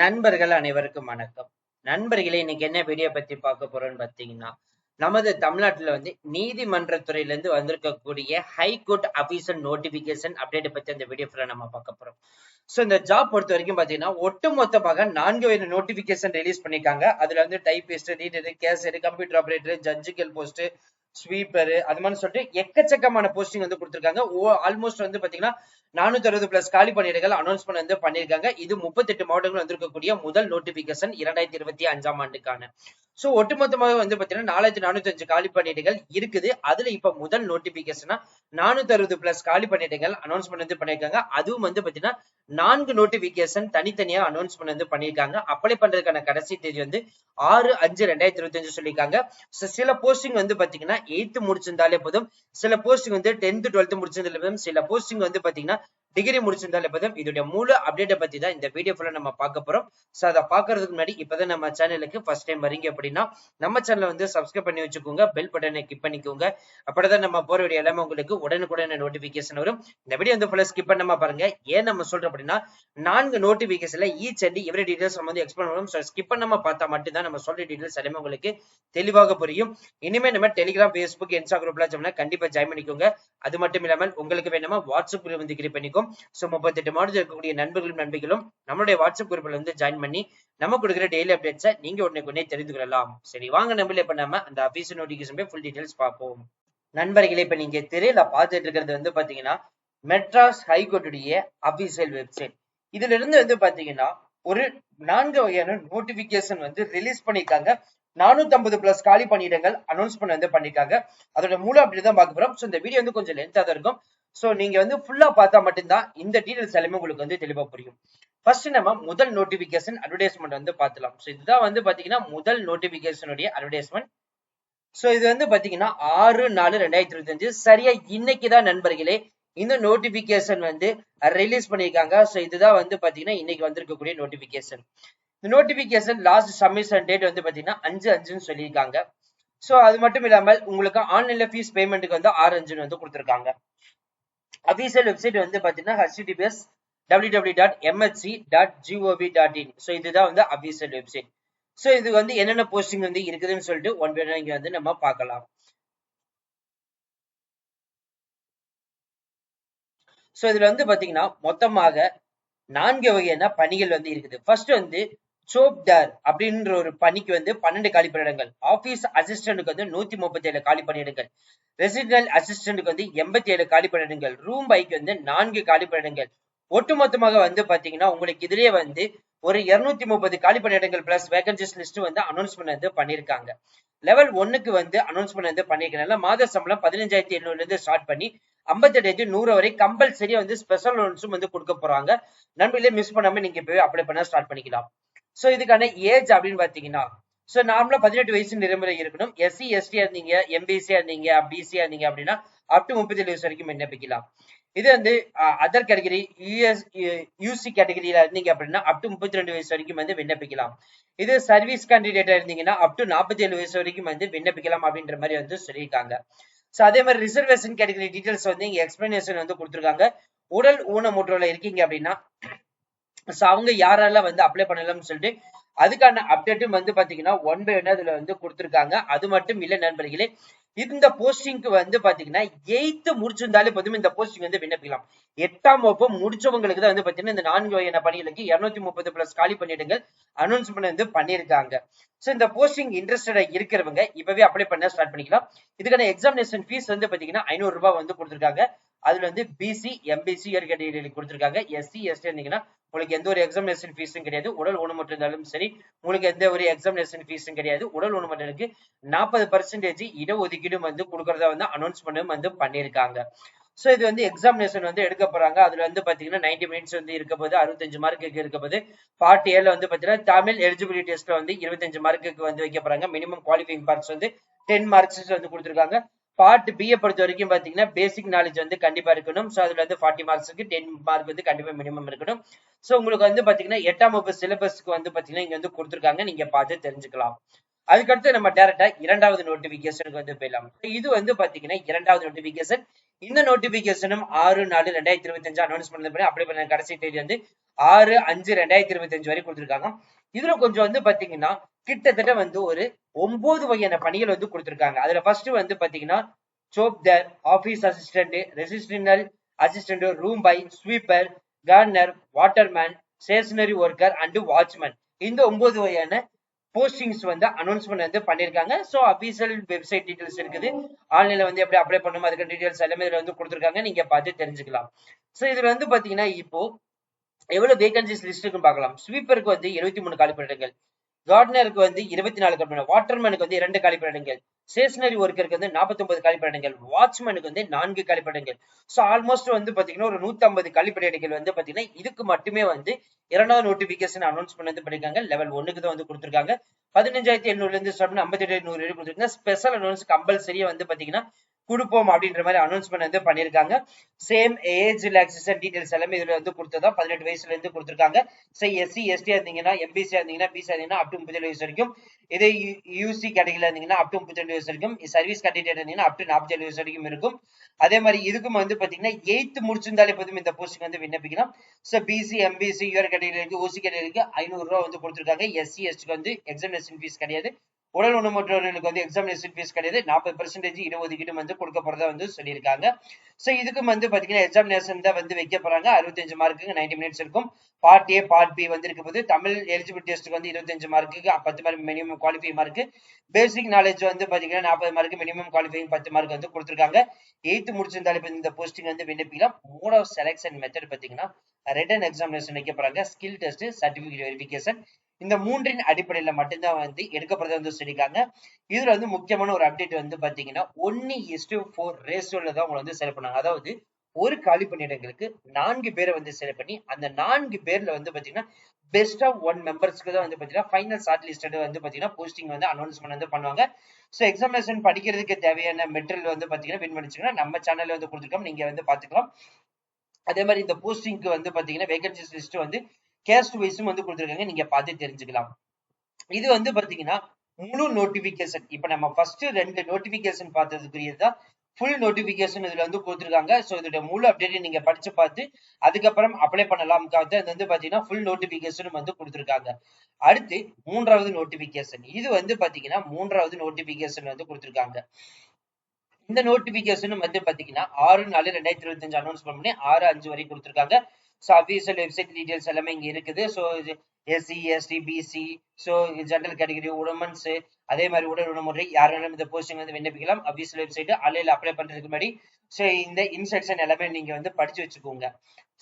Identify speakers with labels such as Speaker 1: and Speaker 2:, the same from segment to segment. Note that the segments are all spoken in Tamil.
Speaker 1: நண்பர்கள் அனைவருக்கும் வணக்கம். நண்பர்களே இன்னைக்கு என்ன வீடியோ பத்தி பார்க்க போறோம்னு பாத்தீங்கன்னா நமது தமிழ்நாட்டுல வந்து நீதிமன்ற துறையில இருந்து வந்திருக்கக்கூடிய ஹைகோர்ட் அபிஷன் நோட்டிபிகேஷன் அப்டேட் பத்தி அந்த வீடியோ ஃபுல்லா நம்ம பார்க்க போறோம். சோ இந்த ஜாப் பொறுத்த வரைக்கும் பாத்தீங்கன்னா ஒட்டுமொத்தமாக நான்கு வயது நோட்டிபிகேஷன் ரிலீஸ் பண்ணிருக்காங்க அதுல வந்து typist reader cashier computer operator ஜட்ஜுகள் post sweeper அது மாதிரி சொல்லிட்டு எக்கச்சக்கமான போஸ்டிங் வந்து கொடுத்துருக்காங்க. ஆல்மோஸ்ட் வந்து பாத்தீங்கன்னா நானூத்தி அறுபது பிளஸ் காலி பணியிடங்கள் அனௌன்ஸ்மெண்ட் வந்து பண்ணிருக்காங்க இது முப்பத்தெட்டு மாவட்டங்கள் வந்திருக்கக்கூடிய முதல் நோட்டிபிகேஷன் இரண்டாயிரத்தி இருபத்தி அஞ்சாம் ஆண்டுக்கான. சோ ஒட்டுமொத்தமாக வந்து பாத்தீங்கன்னா நாலாயிரத்தி நானூத்தி அஞ்சு காலி பணியிடங்கள் இருக்குது. அதுல இப்ப முதல் நோட்டிபிகேஷனா நானூத்தி அறுபது பிளஸ் காலி பணியிடங்கள் அனௌன்ஸ்மெண்ட் வந்து பண்ணிருக்காங்க அதுவும் வந்து பாத்தீங்கன்னா நான்கு நோட்டிபிகேஷன் தனித்தனியா அனௌன்ஸ்மெண்ட் வந்து பண்ணிருக்காங்க அப்ளை பண்றதுக்கான கடைசி தேதி வந்து ஆறு அஞ்சு ரெண்டாயிரத்தி இருபத்தி அஞ்சு சொல்லியிருக்காங்க. சில போஸ்டிங் வந்து பாத்தீங்கன்னா எயித்து முடிச்சிருந்தாலே போதும். சில போஸ்டிங் வந்து டென்த் டுவெல்த் முடிச்சிருந்தாலே போதும். சில போஸ்டிங் வந்து பாத்தீங்கன்னா டிகிரி முடிச்சிருந்தாலே போதும். இதோடைய முழு அப்டேட்டை பத்தி தான் இந்த வீடியோ ஃபுல்லா நம்ம பார்க்க போறோம். சோ அதை பாக்குறதுக்கு முன்னாடி இப்பதான் நம்ம சேனலுக்கு ஃபர்ஸ்ட் டைம் வரீங்க அப்படின்னா நம்ம சேனலை வந்து சப்ஸ்கிரைப் பண்ணி வச்சுக்கோங்க. பெல் பட்டனை கிளிக் பண்ணிக்கோங்க. அப்படிதான் நம்ம போற வீடியோ எல்லாமே உங்களுக்கு உடனுக்குடன் நோட்டிபிகேஷன் வரும். இந்த வீடியோ வந்து ஃபுல்லா ஸ்கிப் பண்ணாம பாருங்க. ஏன் நம்ம சொல்றோம் அப்படின்னா நான்கு நோட்டிபிகேஷன்ல ஈச் அண்ட் எவ்ரி டீடைல்ஸ் நம்ம வந்து எக்ஸ்பிளைன் பண்ணுவோம் ஸோ ஸ்கிப் பண்ணாம பார்த்தா மட்டும்தான் நம்ம சொல்ற டீடைல்ஸ் எல்லாமே உங்களுக்கு தெளிவாக புரியும். இனிமே நம்ம டெலிகிராம் ஃபேஸ்புக் இன்ஸ்டாகிராம்ல ஜாயின் கண்டிப்பா ஜாயின் பண்ணிக்கோங்க. அது மட்டும் இல்லாமல் உங்களுக்கு வேணுமா வாட்ஸ்அப் குரூப் வந்து கிரியேட் பண்ணிக்கும் ஸோ முப்பத்தெட்டு மாடல் இருக்கக்கூடிய நண்பர்களும் நண்பிகளும் நம்மளுடைய வாட்ஸ்அப் குரூப்ல வந்து ஜாயின் பண்ணி நம்ம கொடுக்குற டெய்லி அப்டேட்ஸை நீங்க உடனே உடனே தெரிந்து கொள்ளலாம். சரி வாங்க நம்மளே இப்ப நம்ம அந்த அபிஷியல் நோட்டிபிகேஷன் போய் ஃபுல் டீடைல்ஸ் பார்ப்போம். நண்பர்களே இப்ப நீங்க திரையில பார்த்துட்டு இருக்கிறது வந்து பாத்தீங்கன்னா மெட்ராஸ் ஹைகோர்ட்டுடைய அபிஷியல் வெப்சைட் இதுல இருந்து வந்து பாத்தீங்கன்னா ஒரு நான்கு வகையான நோட்டிபிகேஷன் வந்து ரிலீஸ் பண்ணிருக்காங்க நானூத்தி ஐம்பது பிளஸ் காலி பணியிடங்கள் அனௌன்ஸ்மெண்ட் வந்து பண்ணிருக்காங்க அதோட மூலம் அப்படிதான் பார்க்க போறோம். ஸோ இந்த வீடியோ வந்து கொஞ்சம் லென்த்தா தான் இருக்கும். ஸோ நீங்க வந்து ஃபுல்லா பார்த்தா மட்டும்தான் இந்த டீடைல்ஸ் எல்லாமே உங்களுக்கு வந்து தெளிவா புரியும். ஃபர்ஸ்ட் நம்ம முதல் நோட்டிபிகேஷன் அட்வர்டைஸ்மெண்ட் வந்து பார்த்துலாம் ஸோ இதுதான் வந்து பாத்தீங்கன்னா முதல் நோட்டிபிகேஷனுடைய அட்வர்டைஸ்மெண்ட் ஸோ இது வந்து பாத்தீங்கன்னா ஆறு நாலு ரெண்டாயிரத்தி இருபத்தி அஞ்சு சரியா இன்னைக்கு தான் நண்பர்களே இந்த நோட்டிபிகேஷன் வந்து ரிலீஸ் பண்ணியிருக்காங்க. ஸோ இதுதான் வந்து பாத்தீங்கன்னா இன்னைக்கு வந்திருக்கக்கூடிய நோட்டிபிகேஷன் இந்த நோட்டிபிகேஷன் லாஸ்ட் சப்மிஷன் டேட் வந்து பாத்தீங்கன்னா அஞ்சு அஞ்சுன்னு சொல்லியிருக்காங்க. ஸோ அது மட்டும் இல்லாமல் உங்களுக்கு ஆன்லைன்ல ஃபீஸ் பேமெண்ட்டுக்கு வந்து ஆறு அஞ்சுன்னு வந்து கொடுத்துருக்காங்க. அபிஷியல் வெப்சைட் வந்து பாத்தீங்கன்னா HTTPS W W dot MHC dot GOV dot in so இதுதான் வந்து அபிஷியல் வெப்சைட் ஸோ இது வந்து என்னென்ன போஸ்டிங் வந்து இருக்குதுன்னு சொல்லிட்டு ஒன் பை இங்க வந்து நம்ம பார்க்கலாம். ஸோ இதுல வந்து பாத்தீங்கன்னா மொத்தமாக நான்கு வகையான பணிகள் வந்து இருக்குது. ஃபர்ஸ்ட் வந்து சோப்டர் அப்படின்ற ஒரு பணிக்கு வந்து பன்னெண்டு காலி பணியிடங்கள். ஆபீஸ் அசிஸ்டன்ட்டுக்கு வந்து நூத்தி முப்பத்தி ஏழு காலி பணியிடங்கள். ரெசிடென்ட் அசிஸ்டன்ட்டுக்கு வந்து எண்பத்தி ஏழு காலி பணியிடங்கள். ரூம் பைக்கு வந்து நான்கு காலி பணியிடங்கள். ஒட்டுமொத்தமாக வந்து பாத்தீங்கன்னா உங்களுக்கு இதுலயே வந்து ஒரு இருநூத்தி முப்பது காலி பணியிடங்கள் பிளஸ் வேகன்சிஸ் லிஸ்ட் வந்து அனௌன்ஸ்மெண்ட் வந்து பண்ணிருக்காங்க லெவல் ஒன்னுக்கு வந்து அனௌன்ஸ்மெண்ட் வந்து பண்ணிருக்கனால மாத சம்பளம் பதினஞ்சாயிரத்தி எழுநூறுல இருந்து ஸ்டார்ட் பண்ணி ஐம்பத்தெட்டாயிரத்தி நூறு வரை கம்பல்சரியா வந்து ஸ்பெஷல் லோன்ஸும் வந்து கொடுக்க போறாங்க. நண்பர்களே மிஸ் பண்ணாம நீங்க போய் அப்ளை பண்ண ஸ்டார்ட் பண்ணிக்கலாம். சோ இதுக்கான ஏஜ் அப்படின்னு பாத்தீங்கன்னா சோ நார்மலாக பதினெட்டு வயசு நிறைமுறை இருக்கணும். எஸ்சி எஸ்டியா இருந்தீங்க எம்பிசியா இருந்தீங்க பிசியா இருந்தீங்க அப்படின்னா அப் டு முப்பத்தி ஏழு வயசு வரைக்கும் விண்ணப்பிக்கலாம். இது வந்து அதர் கேட்டகரி யூஎஸ் யூசி கேட்டகரியில இருந்தீங்க அப்படின்னா அப் டு முப்பத்தி ரெண்டு வயசு வரைக்கும் வந்து விண்ணப்பிக்கலாம். இது சர்வீஸ் கேண்டிடேட்டா இருந்தீங்கன்னா அப் டு நாற்பத்தி ஏழு வயசு வரைக்கும் வந்து விண்ணப்பிக்கலாம் அப்படின்ற மாதிரி வந்து சொல்லியிருக்காங்க. சோ அதே மாதிரி ரிசர்வேஷன் கேட்டகரி டீட்டெயில்ஸ் வந்து இங்கே எக்ஸ்பிளனேஷன் வந்து கொடுத்துருக்காங்க. உடல் ஊனமுற்றோல இருக்கீங்க அப்படின்னா ஸோ அவங்க யாரெல்லாம் வந்து அப்ளை பண்ணலாம்னு சொல்லிட்டு அதுக்கான அப்டேட்டும் வந்து பாத்தீங்கன்னா ஒன் பை ஒன் அதுல வந்து கொடுத்துருக்காங்க. அது மட்டும் இல்லை நண்பர்களே இந்த போஸ்டிங்க்கு வந்து பாத்தீங்கன்னா எயித்து முடிச்சிருந்தாலே போதும் இந்த போஸ்டிங் வந்து விண்ணப்பிக்கலாம். எட்டாம் வகுப்பு முடிச்சவங்களுக்கு தான் வந்து பாத்தீங்கன்னா இந்த நான்கு வகையான பணிகளுக்கு இருநூத்தி முப்பது பிளஸ் காலி பணியிடங்கள் அனௌன்ஸ்மெண்ட் வந்து பண்ணியிருக்காங்க. சோ இந்த போஸ்டிங் இன்ட்ரெஸ்டடா இருக்கிறவங்க இப்பவே அப்ளை பண்ண ஸ்டார்ட் பண்ணிக்கலாம். இதுக்கான எக்ஸாமினேஷன் ஃபீஸ் வந்து பாத்தீங்கன்னா ஐநூறு ரூபாய் வந்து கொடுத்துருக்காங்க. அதுல வந்து பிசி எம்பிசி கேட்டகரி கொடுத்துருக்காங்க. எஸ்சி எஸ்டி இருந்தீங்கன்னா உங்களுக்கு எந்த ஒரு எக்ஸாமினேஷன் ஃபீஸும் கிடையாது. உடல் ஊனமற்ற இருந்தாலும் சரி உங்களுக்கு எந்த ஒரு எக்ஸாமினேஷன் ஃபீஸும் கிடையாது. உடல் ஊனமற்றனுக்கு நாற்பது பர்சன்டேஜ் இடஒதுக்கீடும் வந்து கொடுக்கறதா வந்து அனௌன்ஸ்மெண்ட்டும் வந்து பண்ணியிருக்காங்க. ஸோ இது வந்து எக்ஸாமினேஷன் வந்து எடுக்க போறாங்க. அதுல வந்து பாத்தீங்கன்னா நைன்டி மினிட்ஸ் வந்து இருக்க போது அறுபத்தஞ்சு மார்க்குக்கு இருக்க போது பார்ட் ஏல வந்து பாத்தீங்கன்னா தமிழ் எலிஜிபிலிட்டி டெஸ்ட்ல வந்து இருபத்தஞ்சு மார்க்குக்கு வந்து வைக்க போறாங்க. மினிமம் குவாலிஃபைங் மார்க்ஸ் வந்து டென் மார்க்ஸ் வந்து கொடுத்துருக்காங்க. பார்ட் பி பொறுத்த வரைக்கும் பாத்தீங்கன்னா பேசிக் நாலேஜ் வந்து கண்டிப்பா இருக்கணும். சோ அதுல வந்து ஃபார்ட்டி மார்க்ஸ்க்கு டென் மார்க் வந்து கண்டிப்பா மினிமம் இருக்கணும். சோ உங்களுக்கு வந்து பாத்தீங்கன்னா எட்டாம் வகுப்பு சிலபஸ்க்கு வந்து பாத்தீங்கன்னா இங்க வந்து கொடுத்துருக்காங்க. நீங்க பார்த்து தெரிஞ்சுக்கலாம். அதுக்கடுத்து நம்ம டேரக்டா இரண்டாவது நோட்டிபிகேஷனுக்கு வந்து போயிடலாம். இது வந்து பாத்தீங்கன்னா இரண்டாவது நோட்டிபிகேஷன் இந்த நோட்டிபிகேஷனும் ஆறு நாலு ரெண்டாயிரத்தி இருபத்தி அஞ்சு அனௌன்ஸ் பண்ணது பண்ணி அப்ளை பண்ண கடைசி தேதி வந்து ஆறு அஞ்சு ரெண்டாயிரத்தி இருபத்தி அஞ்சு வரை கொடுத்துருக்காங்க. இதுல கொஞ்சம் வந்து பாத்தீங்கன்னா கிட்டத்தட்ட வந்து ஒரு ஒன்பது வகையான பணிகள் வந்து கொடுத்துருக்காங்க. அதுல ஃபர்ஸ்ட் வந்து பாத்தீங்கன்னா chopdar office assistant residential assistant room boy sweeper gardener waterman stationery worker and watchman இந்த ஒன்பது வகையான போஸ்டிங்ஸ் வந்து அனௌன்ஸ்மெண்ட் வந்து பண்ணிருக்காங்க சோ அபிஷியல் வெப்சைட் டீடைல்ஸ் இருக்குது. ஆன்லைன்ல வந்து எப்படி அப்ளை பண்ணணும் அதுக்கு டீடைல்ஸ் எல்லாமே இதுல வந்து கொடுத்துருக்காங்க. நீங்க பார்த்து தெரிஞ்சுக்கலாம். சோ இதுல வந்து பாத்தீங்கன்னா இப்போ எவ்வளவு வேகன்சிஸ் லிஸ்ட் இருக்குன்னு பார்க்கலாம். ஸ்வீப்பருக்கு வந்து இருபத்தி மூணு காலிப்பணியிடங்கள் கார்டனருக்கு வந்து இருபத்தி நாலு கழிப்பிடம் வாட்டர்மேனுக்கு வந்து இரண்டு கழிப்பிடங்கள் ஸ்டேஷனரி ஒர்க்கருக்கு வந்து நாற்பத்தி ஒன்பது காலிப்பணியிடங்கள் வாட்ச்மேனுக்கு வந்து நான்கு கழிப்பிடங்கள் ஸோ ஆல்மோஸ்ட் வந்து பாத்தீங்கன்னா ஒரு நூத்தி ஐம்பது காலிப்பணியிடங்கள் வந்து பாத்தீங்கன்னா இதுக்கு மட்டுமே வந்து இரண்டாவது நோட்டிபிகேஷன் அனௌன்ஸ் பண்ணி வந்து பண்ணிருக்காங்க. லெவல் ஒன்னுக்கு தான் வந்து கொடுத்துருக்காங்க. பதினஞ்சாயிரத்தி எண்ணூறுல இருந்து ஸ்டார்ட் பண்ணி ஐம்பத்தி எட்டு நூறு வரைக்கும் கொடுத்துருக்காங்க. ஸ்பெஷல் அனௌன்ஸ் கம்பல்சரியா வந்து பாத்தீங்கன்னா கொடுப்போம் அப்படின்ற மாதிரி அனௌன்ஸ்மெண்ட் வந்து பண்ணியிருக்காங்க. சேம் ஏஜ் ரிலாக்ஸேஷன் டீடைல்ஸ் எல்லாமே இதுல வந்து கொடுத்ததா பதினெட்டு வயசுல இருந்து கொடுத்துருக்காங்க. சரி எஸ்சி எஸ்டியா இருந்தீங்கன்னா எம்பிசி இருந்தீங்கன்னா பிசி இருந்தீங்கன்னா அப் டு முப்பத்தேழு வயசு வரைக்கும். இதே யூசி கேட்டகரியில இருந்தீங்கன்னா அப் டு முப்பத்தி வயசு வரைக்கும். சர்வீஸ் கேட்டகரி இருந்தீங்கன்னா அப் டு நாற்பத்தேழு வயசு வரைக்கும் இருக்கும். அதே மாதிரி இதுக்கும் வந்து பாத்தீங்கன்னா எயித்து முடிச்சிருந்தாலே போதும் இந்த போஸ்டிங் வந்து விண்ணப்பிக்கலாம். So BC MBC UR category இருக்கு ஓசி கேட்டகரி இருக்கு ஐநூறு ரூபா வந்து கொடுத்துருக்காங்க. எஸ்சி எஸ்டிக்கு வந்து எக்ஸாமினேஷன் ஃபீஸ் கிடையாது. உடல் ஊனமுற்றவர்களுக்கு வந்து எக்ஸாமினேஷன் ஃபீஸ் கிடையாது. நாற்பது பெர்சன்டேஜ் இடஒதுக்கீடு வந்து கொடுக்க போறதா வந்து சொல்லியிருக்காங்க. ஸோ இதுக்கும் வந்து பாத்தீங்கன்னா எக்ஸாமினேஷன் தான் வந்து வைக்க போறாங்க. அறுபத்தஞ்சு மார்க்குக்கு நைன்டி மினிட்ஸ் இருக்கும். பார்ட் ஏ பார்ட் பி வந்து இருக்க போது தமிழ் எலிஜிபிலிட்டி டெஸ்ட்டுக்கு வந்து இருபத்தஞ்சு மார்க்குக்கு பத்து mark minimum qualify mark basic knowledge வந்து பாத்தீங்கன்னா நாற்பது மார்க் மினிமம் குவாலிஃபைங் பத்து மார்க் வந்து கொடுத்துருக்காங்க. எயித்து முடிச்சிருந்தாலும் இந்த போஸ்டிங் வந்து விண்ணப்பிக்கலாம். மோட் ஆஃப் செலெக்ஷன் மெத்தட் பாத்தீங்கன்னா ரிட்டன் எக்ஸாமினேஷன் வைக்க போறாங்க. ஸ்கில் டெஸ்ட் சர்டிபிகேட் வெரிஃபிகேஷன் இந்த மூன்றின் அடிப்படையில மட்டும்தான் வந்து எடுக்கப்படுறது வந்து சொல்லியிருக்காங்க. இதுல வந்து முக்கியமான ஒரு அப்டேட் வந்து பாத்தீங்கன்னா ஒன்னு இஸ்டு ஃபோர் ரேஷியோல தான் உங்களை வந்து செலக்ட் பண்ணாங்க. அதாவது ஒரு காலி பணியிடங்களுக்கு நான்கு பேரை வந்து செலக்ட் பண்ணி அந்த நான்கு பேர்ல வந்து பாத்தீங்கன்னா பெஸ்ட் ஆஃப் ஒன் மெம்பர்ஸ்க்கு தான் வந்து பாத்தீங்கன்னா ஃபைனல் ஷார்ட் லிஸ்டட் வந்து பாத்தீங்கன்னா போஸ்டிங் வந்து அனௌன்ஸ்மெண்ட் வந்து பண்ணுவாங்க. ஸோ எக்ஸாமினேஷன் படிக்கிறதுக்கு தேவையான மெட்டீரியல் வந்து பாத்தீங்கன்னா வின் பண்ணிச்சுங்கன்னா நம்ம சேனல்ல வந்து கொடுத்துருக்கோம். நீங்க வந்து பாத்துக்கலாம் அதே மாதிரி இந்த போஸ்டிங்க்கு வந்து பாத்தீங்கன்னா வேகன்சிஸ் லிஸ்ட் வந்து கேஸ்ட் வைஸும் வந்து கொடுத்துருக்காங்க. நீங்க பார்த்து தெரிஞ்சுக்கலாம். இது வந்து பாத்தீங்கன்னா முழு நோட்டிபிகேஷன் இப்ப நம்ம ஃபர்ஸ்ட் ரெண்டு நோட்டிபிகேஷன் பார்த்ததுக்குரியது தான். ஃபுல் நோட்டிபிகேஷன் இதுல வந்து கொடுத்துருக்காங்க. ஸோ இதோட முழு அப்டேட்டை நீங்க படிச்சு பார்த்து அதுக்கப்புறம் அப்ளை பண்ணலாம். அது வந்து பாத்தீங்கன்னா ஃபுல் நோட்டிபிகேஷனும் வந்து கொடுத்துருக்காங்க. அடுத்து மூன்றாவது நோட்டிபிகேஷன் இது வந்து பாத்தீங்கன்னா மூன்றாவது நோட்டிபிகேஷன் வந்து கொடுத்துருக்காங்க. இந்த நோட்டிபிகேஷனும் வந்து பாத்தீங்கன்னா ஆறு நாலு ரெண்டாயிரத்தி இருபத்தி அஞ்சு அனௌன்ஸ் பண்ணி ஆறு அஞ்சு வரைக்கும் கொடுத்துருக்காங்க. ஸோ அஃபீஷியல் வெப்சைட் டீடைல்ஸ் எல்லாமே இங்க இருக்குது. So SC ST BC so general category women's அதே மாதிரி உடல் உடமுறை யார் வேணாலும் இந்த போஸ்டிங் வந்து விண்ணப்பிக்கலாம். அஃபீஷியல் வெப்சைட் அலையில் அப்ளை பண்ணுறதுக்கு முன்னாடி ஸோ இந்த இன்ஸ்ட்ரக்ஷன் எல்லாமே நீங்க வந்து படிச்சு வச்சுக்கோங்க.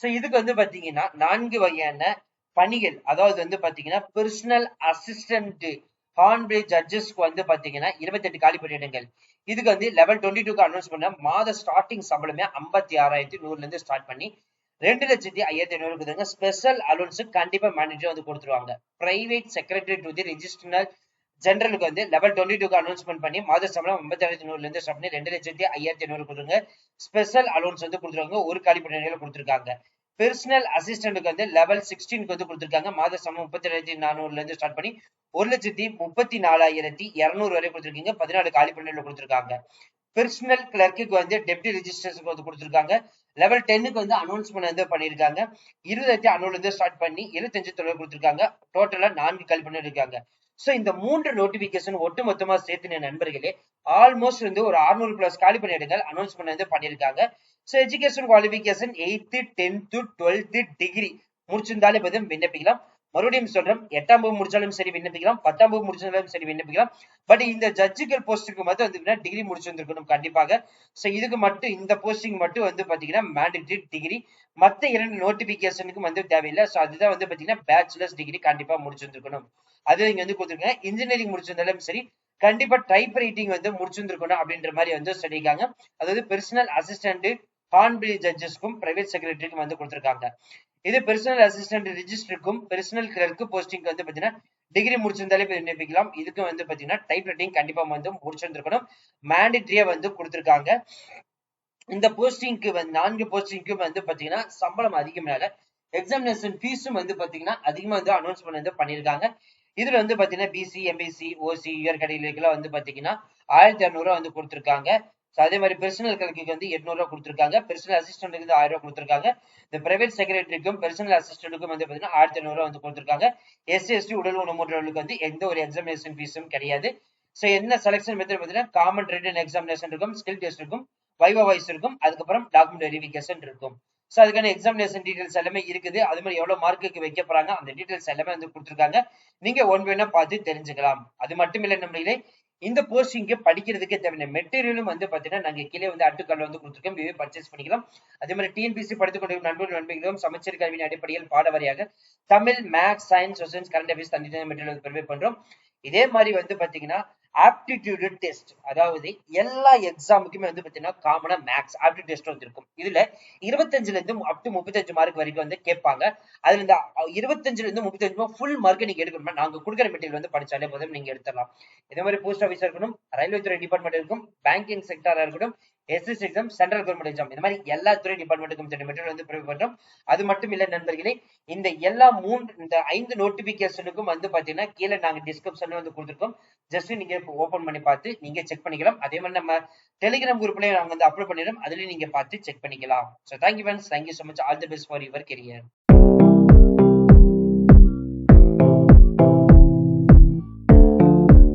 Speaker 1: ஸோ இதுக்கு வந்து பாத்தீங்கன்னா நான்கு வகையான பணிகள் அதாவது வந்து பாத்தீங்கன்னா பர்சனல் அசிஸ்டன்ட் ஹார்ன்பிளே ஜட்ஜஸ்க்கு வந்து பாத்தீங்கன்னா இருபத்தெட்டு காலி பணியிடங்கள். இதுக்கு வந்து லெவல் டுவெண்ட்டி டூக்கு அனௌன்ஸ் பண்ண மாத ஸ்டார்டிங் சம்பளமே ஐம்பத்தி ஆறாயிரத்தி நூறுல இருந்து ஸ்டார்ட் பண்ணி ரெண்டு லட்சத்தி ஐயாயிரத்தி ஐநூறு இருக்குதுங்க ஸ்பெஷல் அலோன்ஸ் கண்டிப்பா மேனேஜர் வந்து கொடுத்துருவாங்க. Private secretary to the registrar ஜெனரலுக்கு வந்து லெவல் டுவெண்ட்டி டூக்கு அனௌன்ஸ்மெண்ட் பண்ணி மாத சம்பளம் ஐம்பத்தாயிரத்தி நூறுல இருந்து ஸ்டார்ட் பண்ணி ரெண்டு லட்சத்தி ஐயாயிரத்தி ஐநூறு கொடுத்துருங்க ஸ்பெஷல் அலோன்ஸ் வந்து கொடுத்துருவாங்க. ஒரு காலி பணியிடங்கள் கொடுத்துருக்காங்க. பெர்சனல் அசிஸ்டன்ட்டுக்கு வந்து லெவல் சிக்ஸ்டீனுக்கு வந்து கொடுத்துருக்காங்க. மாத சம்பளம் முப்பத்தி ரெண்டாயிரத்தி நானூறுல இருந்து ஸ்டார்ட் பண்ணி ஒரு லட்சத்தி முப்பத்தி நாலாயிரத்தி இரநூறு வரை கொடுத்துருக்கீங்க. பதினாலு காலி பணியிடங்கள் கொடுத்துருக்காங்க. பெர்சனல் கிளர்க்குக்கு வந்து டெப்டி ரிஜிஸ்டர்ஸுக்கு வந்து கொடுத்துருக்காங்க. லெவல் டென்னுக்கு வந்து அனௌன்ஸ்மெண்ட் வந்து பண்ணியிருக்காங்க இருபதாயிரத்தி அறுநூறுல இருந்து ஸ்டார்ட் பண்ணி இருபத்தஞ்சு தொழில் கொடுத்துருக்காங்க. டோட்டலா நான்கு கால் பண்ணி இருக்காங்க. சோ இந்த மூன்று நோட்டிபிகேஷன் ஒட்டு மொத்தமா சேர்த்து நண்பர்களே ஆல்மோஸ்ட் வந்து ஒரு அறுநூறு பிளஸ் காலி பணியிடங்கள் அனௌன்ஸ்மெண்ட் வந்து பண்ணியிருக்காங்க so education qualification eighth tenth twelfth degree முடிச்சிருந்தாலே பதில் விண்ணப்பிக்கலாம். மறுபடியும் சொல்றேன் எட்டாம் வகுப்பு முடிச்சாலும் சரி விண்ணப்பிக்கலாம் பத்தாம் வகுப்பு முடிச்சாலும் சரி விண்ணப்பிக்கலாம். பட் இந்த ஜட்ஜுகள் போஸ்டுக்கு மட்டும் வந்து டிகிரி முடிச்சிருந்திருக்கணும் கண்டிப்பாக. ஸோ இதுக்கு மட்டும் இந்த போஸ்டிங் மட்டும் வந்து பாத்தீங்கன்னா மேண்டேட்டரி டிகிரி மத்த இரண்டு நோட்டிபிகேஷனுக்கு வந்து தேவையில்லை. ஸோ அதுதான் வந்து பாத்தீங்கன்னா பேச்சுலர்ஸ் டிகிரி கண்டிப்பா முடிச்சிருந்திருக்கணும். அது இங்க வந்து கொடுத்துருக்காங்க. இன்ஜினியரிங் முடிச்சிருந்தாலும் சரி கண்டிப்பா டைப் ரைட்டிங் வந்து முடிச்சிருந்திருக்கணும் அப்படின்ற மாதிரி வந்து சொல்லியிருக்காங்க. அதாவது பெர்சனல் அசிஸ்டன்ட் ஹார்ன்பில் ஜட்ஜஸ்க்கும் பிரைவேட் செக்ரட்டரிக்கும் வந்து கொடுத்துருக்காங்க. இது பெர்சனல் அசிஸ்டன்ட் ரிஜிஸ்டருக்கும் பெர்சனல் கிளர்க்கு போஸ்டிங்க்கு வந்து பாத்தீங்கன்னா டிகிரி முடிச்சிருந்தாலே விண்ணப்பிக்கலாம். இதுக்கு வந்து பாத்தீங்கன்னா டைப் ரைட்டிங் கண்டிப்பா வந்து முடிச்சிருந்திருக்கணும். மேண்டேட்டரியா வந்து கொடுத்துருக்காங்க. இந்த போஸ்டிங்க்கு வந்து நான்கு போஸ்டிங்க்கும் வந்து பாத்தீங்கன்னா சம்பளம் அதிகம்னால எக்ஸாமினேஷன் ஃபீஸும் வந்து பாத்தீங்கன்னா அதிகமா வந்து அனௌன்ஸ்மெண்ட் வந்து பண்ணிருக்காங்க. இதுல வந்து பாத்தீங்கன்னா பிசி எம்பிசி ஓசி யூஆர் கேட்டகரிக்கெல்லாம் வந்து பாத்தீங்கன்னா ஆயிரத்தி இரநூறுவா வந்து கொடுத்துருக்காங்க. ஸோ அதே மாதிரி பெர்சனல் கல்விக்கு வந்து எட்நூறு ரூபா கொடுத்துருக்காங்க. பெர்சனல் அசிஸ்டன்ட்டுக்கு வந்து ஆயிரம் ரூபா கொடுத்துருக்காங்க. இந்த பிரைவேட் செக்ரட்டரிக்கும் பெர்சனல் அசிஸ்டன்ட்டுக்கும் வந்து பார்த்தீங்கன்னா ஆயிரத்தி ஐநூறு ரூபா வந்து கொடுத்துருக்காங்க. எஸ்சி எஸ்டி உடல் ஊனமுற்றவர்களுக்கு வந்து எந்த ஒரு எக்ஸாமினேஷன் ஃபீஸும் கிடையாது. ஸோ என்ன செலக்ஷன் மெத்தட் பார்த்தீங்கன்னா காமன் ரிட்டன் எக்ஸாமினேஷன் இருக்கும் ஸ்கில் டெஸ்ட் இருக்கும் வைவா வைஸ் இருக்கும் அதுக்கப்புறம் டாக்குமெண்ட் வெரிஃபிகேஷன் இருக்கும். ஸோ அதுக்கான எக்ஸாமினேஷன் டீடைல்ஸ் எல்லாமே இருக்குது. அது மாதிரி எவ்வளவு மார்க்குக்கு வைக்க போறாங்க அந்த டீடைல்ஸ் எல்லாமே வந்து கொடுத்துருக்காங்க. நீங்க ஒன் வேணா பார்த்து தெரிஞ்சுக்கலாம். அது மட்டும் இல்லை நம்மளே இந்த போஸ்டிங்க படிக்கிறதுக்கு தேவையான மெட்டீரியலும் வந்து பாத்தீங்கன்னா நாங்க கீழே வந்து அட்டுக்கல்ல வந்து கொடுத்துருக்கோம். இதுவே பர்ச்சேஸ் பண்ணிக்கலாம். அதே மாதிரி டிஎன்பிசி படித்துக் கொண்டிருக்கும் நண்பர்கள் நண்பர்களும் சமச்சீர் கல்வியின் அடிப்படையில் பாடவாரியாக Tamil maths science social current affairs தனித்தனி மெட்டீரியல் ப்ரிப்பேர் பண்றோம். இதே மாதிரி வந்து பாத்தீங்கன்னா ஆப்டிடியூடு டெஸ்ட் அதாவது எல்லா எக்ஸாமுக்குமே வந்து பார்த்தீங்கன்னா காமனா மேக்ஸ் ஆப்டிடியூட் டெஸ்ட் வந்து இருக்கும் இதுல இருபத்தஞ்சுல இருந்து அப் டு முப்பத்தஞ்சு மார்க் வரைக்கும் வந்து கேட்பாங்க. அதுல இந்த இருபத்தஞ்சுல இருந்து முப்பத்தஞ்சு ஃபுல் மார்க் நீங்க எடுக்கணும்னா நாங்க கொடுக்குற மெட்டீரியல் வந்து படிச்சாலே போதும் நீங்க எடுத்துடலாம். இதே மாதிரி போஸ்ட் ஆஃபீஸர் இருக்கணும் ரயில்வே துறை டிபார்ட்மெண்ட் இருக்கும் பேங்கிங் செக்டரா இருக்கட்டும் SS exam central government exam இந்த மாதிரி எல்லா துறை டிபார்ட்மெண்ட்டுக்கும் மெட்டீரியல் வந்து ப்ரிப்பேர் பண்றோம் அது மட்டும் இல்ல நண்பர்களே இந்த எல்லா மூன்று இந்த ஐந்து நோட்டிபிகேஷனுக்கும் வந்து பாத்தீங்கன்னா கீழே நாங்க டிஸ்கிரிப்ஷன்ல வந்து கொடுத்துருக்கோம். ஜஸ்ட் நீங்க ஓபன் பண்ணி பார்த்து நீங்க செக் பண்ணிக்கலாம். அதே மாதிரி நம்ம டெலிகிராம் குரூப்லயே நாங்க வந்து அப்லோட் பண்ணிடுறோம். அதுலயும் நீங்க பார்த்து செக் பண்ணிக்கலாம். So thank you friends thank you so much all the best for your career